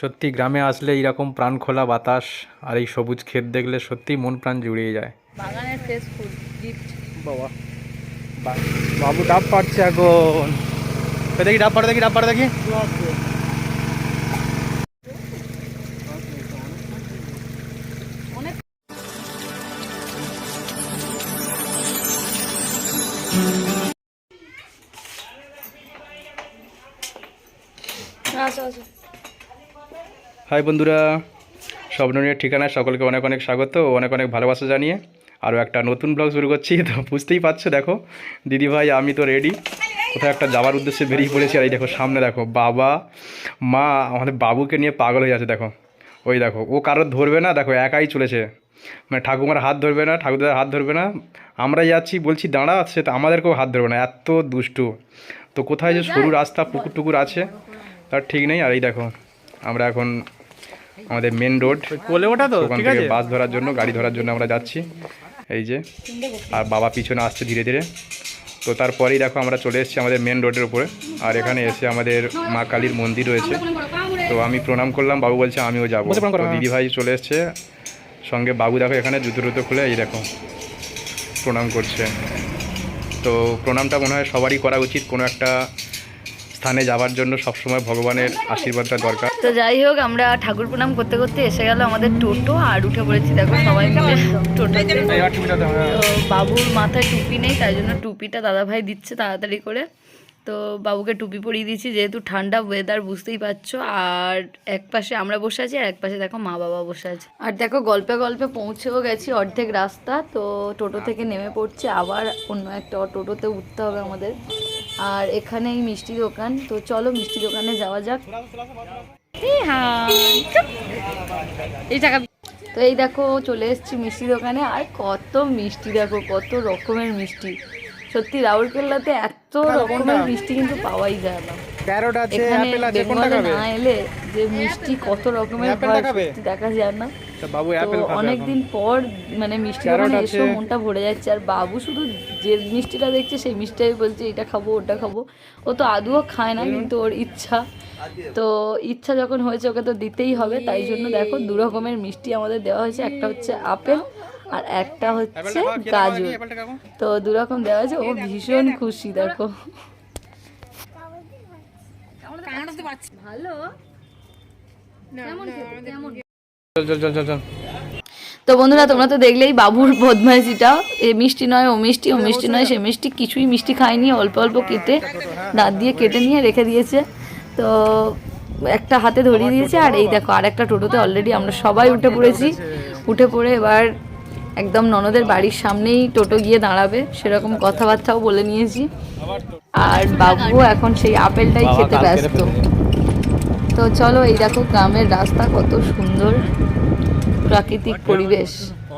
সত্যি গ্রামে আসলে এইরকম প্রাণ খোলা বাতাস আর এই সবুজ ক্ষেত দেখলে সত্যি মন প্রাণ জুড়িয়ে যায়। বাগানের ফ্রেশ ফুড গিফট বাবা বাবু ডাব পাড়ছে এখন। দেখি ডাব পাড়ে দেখি ডাব পাড়ে দেখি। আচ্ছা আচ্ছা। হাই বন্ধুরা, স্বপ্ননীয় ঠিকানায় সকলকে অনেক অনেক স্বাগত অনেক অনেক ভালোবাসা জানিয়ে আরও একটা নতুন ব্লগ শুরু করছি। তো বুঝতেই পারছ, দেখো, দিদি ভাই, আমি তো রেডি কোথাও একটা যাওয়ার উদ্দেশ্যে বেরিয়ে পড়েছি। আর এই দেখো, সামনে দেখো, বাবা, মা, আমাদের বাবুকে নিয়ে পাগল হয়ে আছে দেখো। ওই দেখো, ও কারোর ধরবে না, দেখো, একাই চলেছে। মানে ঠাকুমার হাত ধরবে না, ঠাকুরদার হাত ধরবে না। আমরা যাচ্ছি, বলছি, দাঁড়া, সে তো আমাদেরকেও হাত ধরবে না, এত দুষ্টু। তো কোথায় যে সরু রাস্তা পুকুর টুকুর আছে, তার ঠিক নেই। আর এই দেখো, আমরা এখন আমাদের মেন রোড কোলে ওঠা তো ওখান ঠিক থেকে আছে? বাস ধরার জন্য গাড়ি ধরার জন্য আমরা যাচ্ছি। এই যে আর বাবা পিছনে আসছে ধীরে ধীরে। তো তারপরেই দেখো আমরা চলে এসেছি আমাদের মেন রোডের উপরে। আর এখানে এসে আমাদের মা কালীর মন্দির রয়েছে। তো আমি প্রণাম করলাম বাবু বলছে আমিও যাব। হ্যাঁ। দিদি ভাই চলে এসছে। সঙ্গে বাবু দেখো এখানে জুতো টুতো খুলে এই দেখো প্রণাম করছে। তো প্রণামটা মনে হয় সবারই করা উচিত কোনো একটা স্থানে যাওয়ার জন্য সবসময় ভগবানের আশীর্বাদটা দরকার। তো যাই হোক আমরা ঠাকুর প্রণাম করতে করতে এসে গেল আমাদের টোটো আর উঠে পড়েছি দেখো সবাই মিলে টোটোতে। তো বাবুর মাথায় টুপি নেই তাই জন্য টুপিটা দাদাভাই দিচ্ছে তাড়াতাড়ি করে। তো বাবুকে টুপি পরিয়ে দিয়েছি যেহেতু ঠান্ডা ওয়েদার বুঝতেই পারছ। আর এক পাশে আমরা বসে আছি আর এক পাশে দেখো মা বাবা বসে আছে। আর দেখো গল্পে গল্পে পৌঁছেও গেছি অর্ধেক রাস্তা তো টোটো থেকে নেমে পড়ছে। আবার অন্য একটা টোটোতে উঠতে হবে আমাদের। আর এখানেই মিষ্টি দোকান। তো চলো মিষ্টি দোকানে যাওয়া যাক। এই টাকা তো এই দেখো চলে এসেছি মিষ্টি দোকানে। আর কত মিষ্টি দেখো কত রকমের মিষ্টি। সত্যি রাউরকেল্লাতে এত রকমের মিষ্টি কিন্তু পাওয়াই যায় না। এখানে বেঙ্গলে না এলে যে মিষ্টি কত রকমের হয় দেখা যায় না। বাবু তো অ্যাপেল খাবে অনেকদিন পর মানে মিষ্টি দোকানে আছে। মনটা ভরে যাচ্ছে। আর বাবু শুধু যে মিষ্টিটা দেখছে সেই মিষ্টিটাই বলছে এটা খাব ওটা খাব। ও তো আদুও খায় না কিন্তু ওর ইচ্ছা। তো ইচ্ছা যখন হয়েছে ওকে তো দিতেই হবে। তাই জন্য দেখো দু রকমের মিষ্টি আমাদের দেওয়া হয়েছে। একটা হচ্ছে আপেল আর একটা হচ্ছে গাজর। তো দু রকম দেওয়া হয়েছে। ও ভীষণ খুশি দেখো। ভালো। কেমন কেমন? চল চল চল চল চল। তো বন্ধুরা তোমরা তো দেখলেই বাবুর বদমাইশিটা। এ মিষ্টি নয় ও মিষ্টি ও মিষ্টি নয় সে মিষ্টি কিছুই মিষ্টি খায়নি অল্প অল্প কেটে দাঁত দিয়ে কেটে নিয়ে রেখে দিয়েছে। তো একটা হাতে ধরিয়ে দিয়েছে আর এই দেখো আর একটা টোটোতে অলরেডি আমরা সবাই উঠে পড়েছি। উঠে পড়ে এবার একদম ননদের বাড়ির সামনেই টোটো গিয়ে দাঁড়াবে সেরকম কথাবার্তাও বলে নিয়েছি। আর বাবু এখন সেই আপেলটাই খেতে ব্যস্ত। তো চলো এই দেখো গ্রামের রাস্তা কত সুন্দর প্রাকৃতিক পরিবেশ।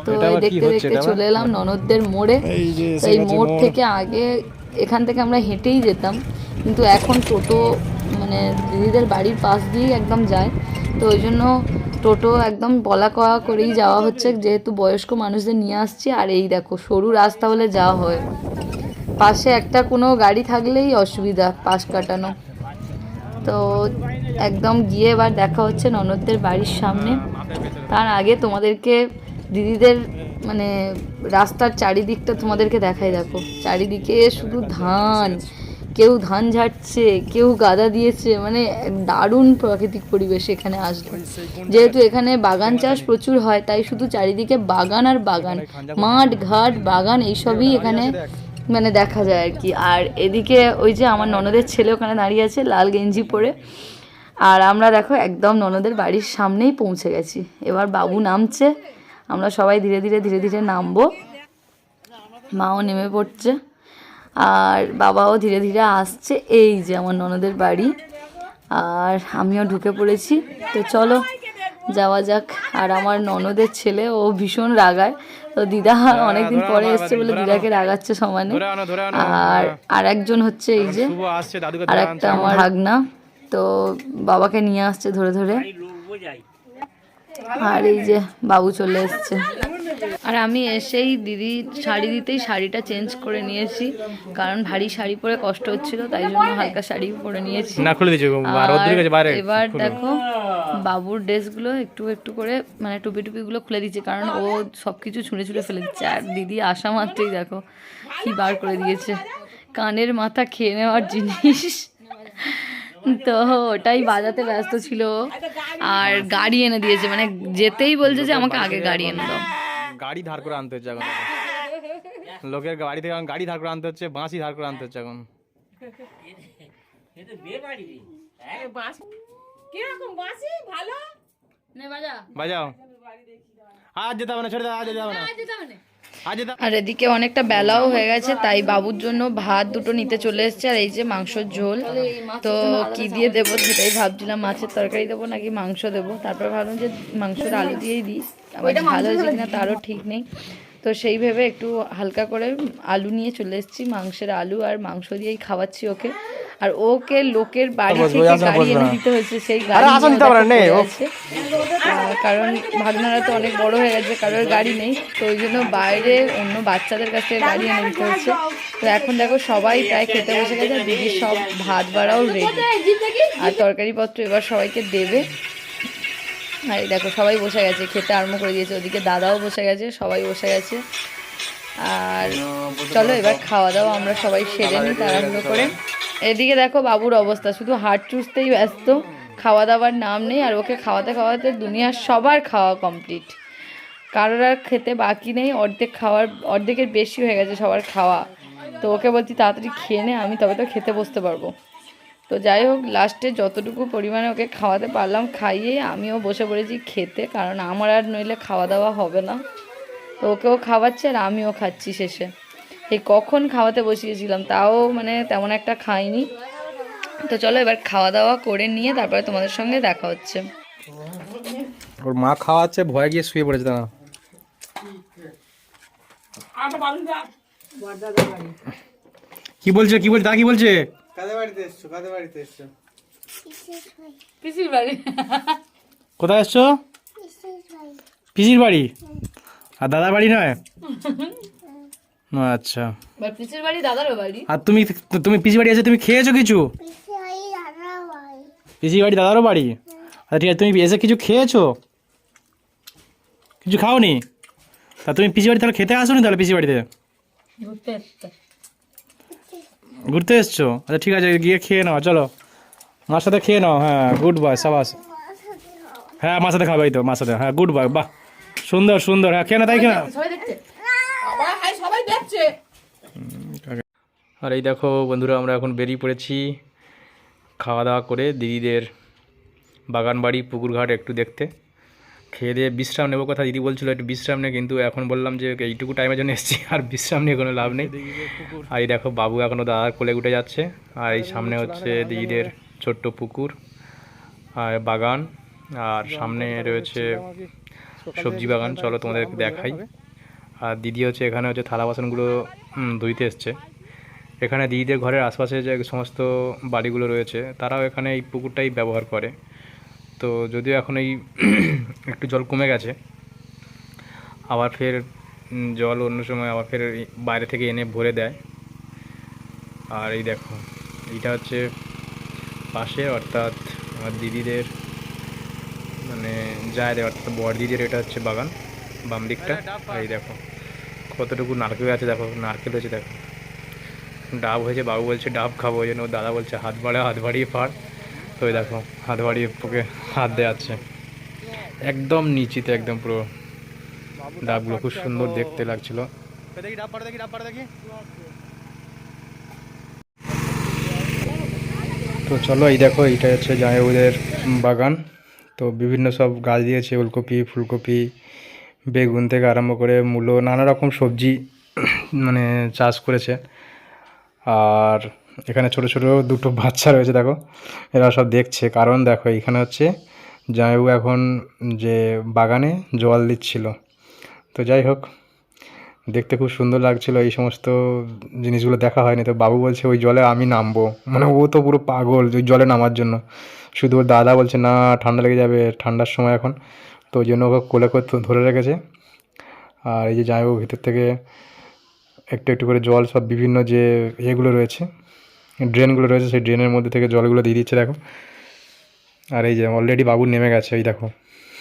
তো এটা দেখতে দেখতে চলে এলাম ননদদের মোড়ে। এই মোড় থেকে আগে এখান থেকে আমরা হেঁটেই যেতাম কিন্তু এখন টোটো মানে দিদিদের বাড়ির পাশ দিয়েই একদম যায়। তো ওই জন্য টোটো একদম বলা কয়া করেই যাওয়া হচ্ছে যেহেতু বয়স্ক মানুষদের নিয়ে আসছি। আর এই দেখো সরু রাস্তা হলে যাওয়া হয়। পাশে একটা কোনো গাড়ি থাকলেই অসুবিধা পাশ কাটানো। তো একদম গিয়ে এবার দেখা হচ্ছে ননদদের বাড়ির সামনে। তার আগে তোমাদেরকে দিদিদের মানে রাস্তার চারিদিকটা তোমাদেরকে দেখাই দেখো। চারিদিকে শুধু ধান, কেউ ধান ঝাড়ছে, কেউ গাদা দিয়েছে মানে দারুণ প্রাকৃতিক পরিবেশ এখানে আসলে। যেহেতু এখানে বাগান চাষ প্রচুর হয়, তাই শুধু চারিদিকে বাগান আর বাগান, মাঠ, ঘাট, বাগান, এইসবই এখানে মানে দেখা যায় আর কি। আর এদিকে ওই যে আমার ননদের ছেলে ওখানে দাঁড়িয়ে আছে, লাল গেঞ্জি পরে। আর আমরা দেখো একদম ননদের বাড়ির সামনেই পৌঁছে গেছি। এবার বাবু নামছে, আমরা সবাই ধীরে ধীরে ধীরে ধীরে নামবো। মাও নেমে পড়ছে, আর বাবাও ধীরে ধীরে আসছে। এই যে আমার ননদের বাড়ি। আর আমিও ঢুকে পড়েছি। তো চলো, যাওয়া যাক। আর আমার ননদের ছেলে ও ভীষণ রাগায়। তো দিদা অনেকদিন পরে এসছে বলে দিদাকে রাগাচ্ছে সমানে। ধরে আনো ধরে আনো। আর আর একজন হচ্ছে এই যে শুভ আসছে দাদুকে আর একটা আমার ভাগনা। তো বাবাকে নিয়ে আসছে ধরে ধরে। আর এই যে বাবু চলে এসছে। আর আমি এসেই দিদি শাড়ি দিতেই শাড়িটা চেঞ্জ করে নিয়েছি কারণ ভারী শাড়ি পরে কষ্ট হচ্ছিল তাই জন্য হালকা শাড়ি পরে নিয়েছি। না খুলে দিয়েছি এবার। দেখো বাবুর ড্রেসগুলো একটু একটু করে মানে টুপি টুপিগুলো খুলে দিচ্ছে কারণ ও সব কিছু ছুঁড়ে ছুঁড়ে ফেলে দিচ্ছে। আর দিদি আসা মাত্রই দেখো কি বার করে দিয়েছে। কানের মাথা খেয়ে নেওয়ার জিনিস। তো ওটাই বাজাতে ব্যস্ত ছিল। আর গাড়ি এনে দিয়েছে মানে যেতেই বলছে যে আমাকে আগে গাড়ি এনে দাও। গাড়ি ধার করে আনতে হচ্ছে এখন। লোকের গাড়ি থেকে এখন গাড়ি ধার করে আনতে হচ্ছে বাঁশি ধার করে আনতে হচ্ছে এখন। বাজাও। আজ যেতে হবে না ছেড়ে দাও আজ যেতে হবে না। আর এদিকে অনেকটা বেলাও হয়ে গেছে তাই বাবুর জন্য ভাত দুটো নিতে চলে এসেছে আর এই যে মাংসর ঝোল। তো কি দিয়ে দেবো সেটাই ভাবছিলাম মাছের তরকারি দেবো নাকি মাংস দেবো? তারপর ভাবলাম যে মাংসের আলু দিয়েই দিই আবার ভালো হয়েছে কিনা তারও ঠিক নেই। তো সেই ভেবে একটু হালকা করে আলু নিয়ে চলে এসেছি মাংসের আলু আর মাংস দিয়েই খাওয়াচ্ছি ওকে। আর ওকে লোকের বাড়ি থেকে গাড়ি এনে দিতে হয়েছে সেই গাড়ি কারণ ভাগনারা তো অনেক বড় হয়ে গেছে কারোর গাড়ি নেই তো ওই জন্য বাইরে অন্য বাচ্চাদের কাছ থেকে গাড়ি এনে দিতে হচ্ছে তো এখন দেখো সবাই প্রায় খেতে বসে গেছে আর দিদির সব ভাত বাড়াও রেডি। আর তরকারিপত্র এবার সবাইকে দেবে। আর দেখো সবাই বসে গেছে খেতে আরম্ভ করে দিয়েছে। ওদিকে দাদাও বসে গেছে সবাই বসে গেছে। আর চলো এবার খাওয়া দাওয়া আমরা সবাই সেরে নিই তাড়াহুড়ো করে। এদিকে দেখো বাবুর অবস্থা, শুধু হাট চুষতেই ব্যস্ত খাওয়া দাওয়ার নাম নেই, আর ওকে খাওয়াতে খাওয়াতে দুনিয়ার সবার খাওয়া কমপ্লিট কারোর আর খেতে বাকি নেই, অর্ধেক খাওয়ার, অর্ধেকের বেশি হয়ে গেছে সবার খাওয়া। তো ওকে বলছি, তাড়াতাড়ি খেয়ে নে, আমি তবে তো খেতে বসতে পারব। তো যাই হোক, লাস্টে যতটুকু পরিমাণে ওকে খাওয়াতে পারলাম, খাইয়ে আমিও বসে পড়েছি খেতে, কারণ আমার আর নইলে খাওয়া দাওয়া হবে না। তো ওকেও খাওয়াচ্ছে আর আমিও খাচ্ছি শেষে। এই কখন খাওয়াতে বসিয়েছিলাম তাও মানে তেমন একটা খাইনি। তো চলো এবার খাওয়া দাওয়া করে নিয়ে তারপরে তোমাদের সঙ্গে দেখা হচ্ছে। ওর মা খাওয়াচ্ছে ভয় গিয়ে শুয়ে পড়েছে দাঁড়া কি বলছে কি বলছে তা কি বলছে? পিসির বাড়ি। কোথায় এসছো? পিসির বাড়ি? আর দাদার বাড়ি নয়? আচ্ছা। পিসির বাড়ি দাদারও বাড়ি? আর তুমি তুমি পিসি বাড়ি এসে তুমি খেয়েছো কিছু? পিসি বাড়ি দাদারও বাড়ি? আচ্ছা ঠিক আছে তুমি এসে কিছু খেয়েছো? কিছু খাওনি? তা তুমি পিসি বাড়ি তাহলে খেতে আসোনি তাহলে পিসি বাড়িতে? ঘুরতে এসছো। আচ্ছা ঠিক আছে গিয়ে খেয়ে নাও চলো। মার সাথে খেয়ে নাও হ্যাঁ গুড বয় সাবাস। হ্যাঁ মার সাথে খাবে এই তো মার সাথে হ্যাঁ গুড বয় বাহ। সুন্দর সুন্দর হ্যাঁ খেয়ে না তাই খেয়ে নাও। সবাই দেখছে আবার হাই দেখছে আর এই দেখো বন্ধুরা, আমরা এখন বেরিয়ে পড়েছি খাওয়া দাওয়া করে দিদিদের বাগান বাড়ি পুকুর ঘাট একটু দেখতে। খেয়ে দিয়ে বিশ্রাম নেব কথা দিদি বলছিল, একটু বিশ্রাম নেই কিন্তু এখন বললাম যে এইটুকু টাইমের জন্য এসেছি, আর বিশ্রাম নিয়ে কোনো লাভ নেই। আর এই দেখো বাবু এখনও দাদার কোলে উঠে যাচ্ছে, আর এই সামনে হচ্ছে দিদিদের ছোট্ট পুকুর, আর বাগান, আর সামনে রয়েছে সবজি বাগান। চলো তোমাদেরকে দেখাই। আর দিদি হচ্ছে এখানে হচ্ছে থালা বাসনগুলো ধুইতে এসছে। এখানে দিদিদের ঘরের আশপাশে যে সমস্ত বাড়িগুলো রয়েছে তারাও এখানে এই পুকুরটাই ব্যবহার করে। তো যদিও এখন এই একটু জল কমে গেছে আবার ফের জল অন্য সময় আবার ফের বাইরে থেকে এনে ভরে দেয়। আর এই দেখো এইটা হচ্ছে পাশে অর্থাৎ আমার দিদিদের মানে যায় অর্থাৎ বড় দিদির এটা হচ্ছে বাগান বাম দিকটা। আর এই দেখো। কতটুকু নারকেল আছে দেখো নারকেল হয়েছে দেখো। ডাব হয়েছে বাবু বলছে ডাব খাব ওই জন্য দাদা বলছে হাত বাড়া হাত বাড়িয়ে পার তো দেখো হাত বাড়িয়ে ওকে হাত দেওয়াচ্ছে একদম নিচিতে একদম পুরো ডাবগুলো খুব সুন্দর দেখতে লাগছিল। তো চলো এই দেখো এইটা হচ্ছে জামাইবাবুদের বাগান। তো বিভিন্ন সব গাছ দিয়েছে ওলকপি ফুলকপি বেগুন থেকে আরম্ভ করে মূলো নানা রকম সবজি মানে চাষ করেছে। আর এখানে ছোট ছোট দুটো বাচ্চা রয়েছে, দেখো। এরা সব দেখছে। কারণ দেখো, এখানে হচ্ছে জামাইবাবু এখন যে বাগানে জল দিচ্ছিল। তো যাই হোক, দেখতে খুব সুন্দর লাগছিল। এই সমস্ত জিনিসগুলো দেখা হয়নি। তো বাবু বলছে, ওই জলে আমি নামবো। মানে ও তো পুরো পাগল, ওই জলে নামার জন্য। শুধু ওর দাদা বলছে, না, ঠান্ডা লেগে যাবে, ঠান্ডার সময় এখন। তো ওই জন্য ওকে কোলে করে ধরে রেখেছে। আর এই যে জামাইবাবু ভিতর থেকে একটু একটু করে জল সব বিভিন্ন যে ইয়েগুলো রয়েছে, ড্রেনগুলো রয়েছে, সেই ড্রেনের মধ্যে থেকে জলগুলো দিয়ে দিচ্ছে দেখো। আর এই যে অলরেডি বাবু নেমে গেছে, এই দেখো।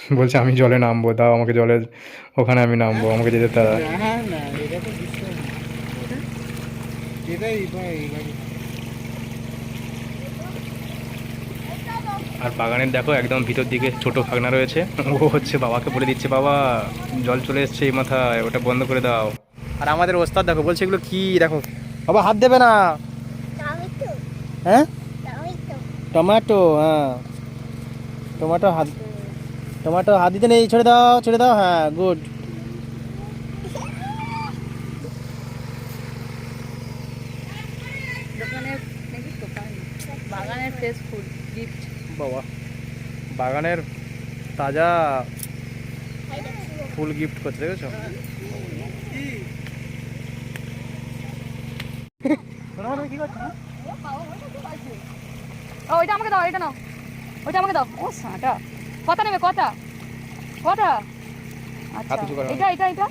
বলছে, আমি জলে নামবো, দাও আমাকে জলে, ওখানে আমি নামবো, আমাকে যেতে তারা হ্যাঁ না এটা তো বিশ্ব এটাই এটাই আর বাগানের দেখো একদম ভিতর দিকে ছোট ফাগনা রয়েছে। ও হচ্ছে বাবাকে বলে দিচ্ছে বাবা জল চলে এসছে এই মাথায় ওটা বন্ধ করে দাও। আর আমাদের ওস্তাদ দেখো বলছে এগুলো কি দেখো। বাবা হাত দেবে না। হ্যাঁ? টমেটো হ্যাঁ। টমেটো হাত টমেটো হাত দিতে নেই ছেড়ে দাও ছেড়ে দাও হ্যাঁ গুড দোকানের নাকি দোকান বাগানের ফ্রেশ ফুড গিফট বাবা। বাগানের তাজা ফুল গিফট করছে দেখেছ? ওইটা আমাকে দাও এটা নাও। ওইটা আমাকে দাও। ও সাঁটা। নেবে কটা? কটা? আচ্ছা এটা এটা এটা?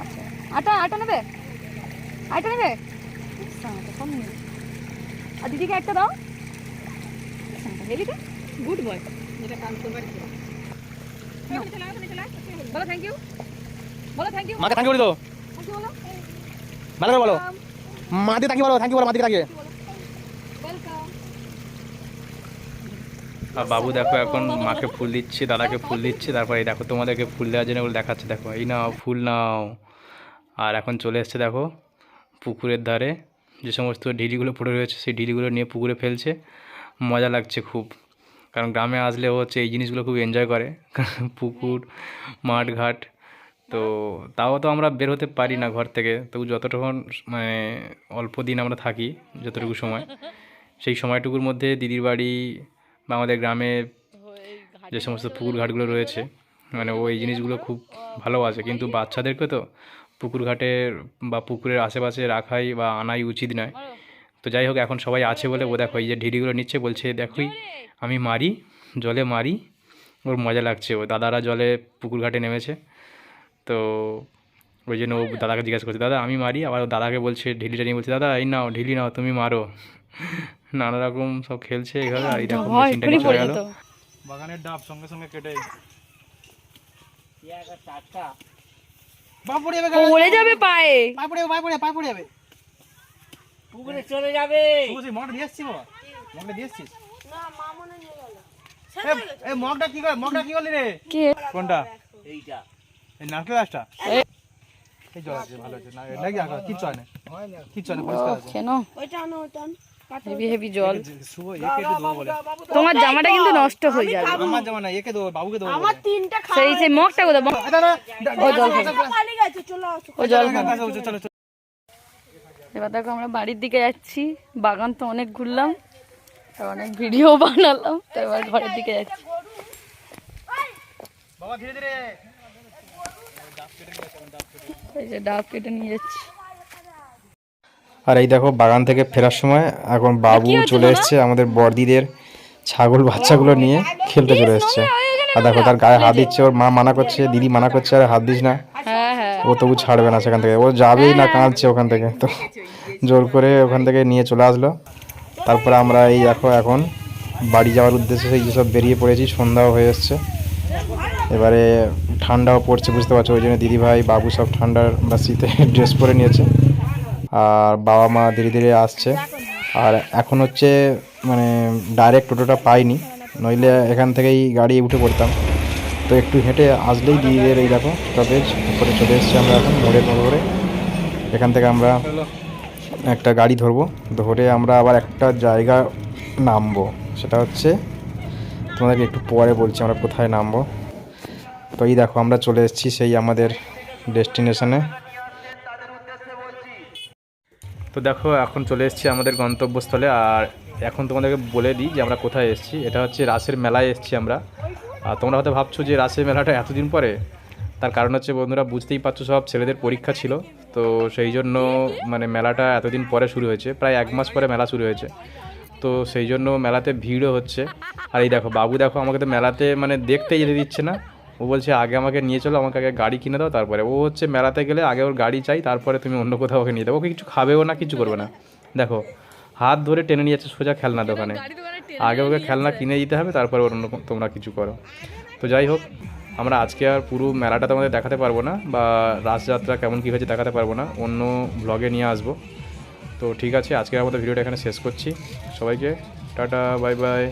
আচ্ছা। আটা আটা নেবে? আটা নেবে? সাঁটা কম নেবে। আর দিদিকে একটা দাও। হেলিটা গুড বয় যেটা করবার বলো থ্যাংক ইউ বলো থ্যাংক ইউ মাকে থ্যাংক ইউ বলে দাও থ্যাংক ইউ বলো। ভালো করে বলো। মাকে থ্যাংক ইউ বলো থ্যাংক ইউ বলো মাকে থ্যাংক ইউ আর বাবু দেখো এখন মাকে ফুল দিচ্ছে দাদাকে ফুল দিচ্ছে তারপরে এই দেখো তোমাদেরকে ফুল দেওয়ার জন্য বলে দেখাচ্ছে। দেখো এই নাও ফুল নাও। আর এখন চলে এসছে দেখো পুকুরের ধারে। যে সমস্ত ঢিলিগুলো পড়ে রয়েছে সেই ঢিলিগুলো নিয়ে পুকুরে ফেলছে। মজা লাগছে খুব। কারণ গ্রামে আসলে হচ্ছে এই জিনিসগুলো খুব এনজয় করে। পুকুর, মাঠ, ঘাট। তো তাও তো আমরা বের হতে পারি না ঘর থেকে। তবু যতটুকুন মানে অল্প দিন আমরা থাকি, যতটুকু সময়, সেই সময়টুকুর মধ্যে দিদির বাড়ি বা আমাদের গ্রামে যে সমস্ত পুকুর ঘাটগুলো রয়েছে মানে ও এই জিনিসগুলো খুব ভালোবাসে কিন্তু বাচ্চাদেরকে তো পুকুর ঘাটের বা পুকুরের আশেপাশে রাখাই বা আনাই উচিত নয়। তো যাই হোক এখন সবাই আছে বলে ও দেখো এই যে ঢিড়িগুলো নিচ্ছে বলছে দেখোই আমি মারি জলে মারি। ওর মজা লাগছে ও দাদারা জলে পুকুর ঘাটে নেমেছে। তো ওই জন্য ও দাদাকে জিজ্ঞাসা করছে দাদা আমি মারি? আবার ও দাদাকে বলছে ঢিলিটা নিয়ে বলছে দাদা এই নাও ঢিলি নাও তুমি মারো। নানা রকম সব খেলছে এইভাবে আর এই মেশিনটা নিয়ে চলে গেল। বাগানের ডাব সঙ্গে সঙ্গে কেটে পড়ে যাবে পায়ে। পড়ে পড়ে যাবে পুকুরে চলে যাবে। তুই মগটা দিয়ে আসছিস বাবা। মগটা দিয়ে আসছিস এ- এই মগটা কি করে মগটা কি করলি রে? কে? কোনটা? এইটা। এই নারকেল গাছটা? এই জল আছে ভালো আছে। না কিচ্ছু হয় না। কিচ্ছু হয় না পরিষ্কার আছে। কেন? হেভি হেভি জল। শুভ একে একটু দেবো বলে। তোমার জামাটা কিন্তু নষ্ট হয়ে যাবে। আমার জামা না একে দেবো বাবুকে দেবো বলে। সেই সেই মগটা দাদা, ও জল খাবে ও জল চলো। এবার দেখো আমরা বাড়ির দিকে যাচ্ছি। বাগান তো অনেক ঘুরলাম আর অনেক ভিডিও বানালাম তো এবার ঘরের দিকে যাচ্ছি। বাবা ধীরে ধীরে। এই যে ডাব কেটে নিয়ে যাচ্ছি। আর এই দেখো বাগান থেকে ফেরার সময় এখন বাবু চলে এসছে আমাদের বর্দিদের ছাগল বাচ্চাগুলো নিয়ে খেলতে চলে এসছে। আর দেখো তার গায়ে হাত দিচ্ছে ওর মা মানা করছে দিদি মানা করছে আর হাত দিস না। ও তবু ছাড়বে না সেখান থেকে। ও যাবেই না কাঁদছে ওখান থেকে। তো জোর করে ওখান থেকে নিয়ে চলে আসলো। তারপরে আমরা এই দেখো এখন বাড়ি যাওয়ার উদ্দেশ্যে সেই যেসব বেরিয়ে পড়েছি সন্ধ্যাও হয়ে এসছে। এবারে ঠান্ডাও পড়ছে বুঝতে পারছ? ওই জন্য দিদিভাই বাবু সব ঠান্ডার বা শীতে ড্রেস পরে নিয়েছে। আর বাবা মা ধীরে ধীরে আসছে। আর এখন হচ্ছে মানে ডাইরেক্ট টোটোটা পাইনি। নইলে এখান থেকেই গাড়ি উঠে পড়তাম। তো একটু হেঁটে আসলেই দিদিদের এই দেখো স্টপেজ উপরে চলে এসেছি আমরা এখন মোড়ের মোড়ে। এখান থেকে আমরা একটা গাড়ি ধরবো, ধরে আমরা আবার একটা জায়গা নামবো, সেটা হচ্ছে, তোমাদেরকে একটু পরে বলছি আমরা কোথায় নামবো। তো এই দেখো, আমরা চলে এসেছি সেই আমাদের ডেস্টিনেশনে। তো দেখো, এখন চলে এসেছি আমাদের গন্তব্যস্থলে, আর এখন তোমাদেরকে বলে দিই যে আমরা কোথায় এসেছি। এটা হচ্ছে রাসের মেলায় এসেছি আমরা। তোমরা হয়তো ভাবছ যে রাসের মেলাটা এতদিন পরে। তার কারণ হচ্ছে বন্ধুরা বুঝতেই পারছ, সব ছেলেদের পরীক্ষা ছিল। তো সেই জন্য মানে মেলাটা এতদিন পরে শুরু হয়েছে, প্রায় এক মাস পরে মেলা শুরু হয়েছে। তো সেই জন্য মেলাতে ভিড়ও হচ্ছে। আর এই দেখো, বাবু দেখো আমাকে তো মেলাতে মানে দেখতেই যেতে দিচ্ছে না। ও বলছে, আগে আমাকে নিয়ে চলো, আমাকে আগে গাড়ি কিনে দাও, তারপরে। ও হচ্ছে মেলাতে গেলে আগে ওর গাড়ি চাই, তারপরে তুমি অন্য কোথাও ওকে নিয়ে দাও ওকে কিছু খাবেও না, কিছু করবে না। দেখো হাত ধরে টেনে নিয়ে যাচ্ছে সোজা খেলনা দোকানে। আগে ওকে খেলনা কিনে দিতে হবে তারপর অন্য তোমরা কিছু করো। তো যাই হোক আমরা আজকে আর পুরো মেলাটা তোমাদের দেখাতে পারব না বা রাসযাত্রা কেমন কী হয়েছে দেখাতে পারব না অন্য ব্লগে নিয়ে আসব। তো ঠিক আছে আজকের আমাদের ভিডিওটা এখানে শেষ করছি। সবাইকে টাটা বাই বাই।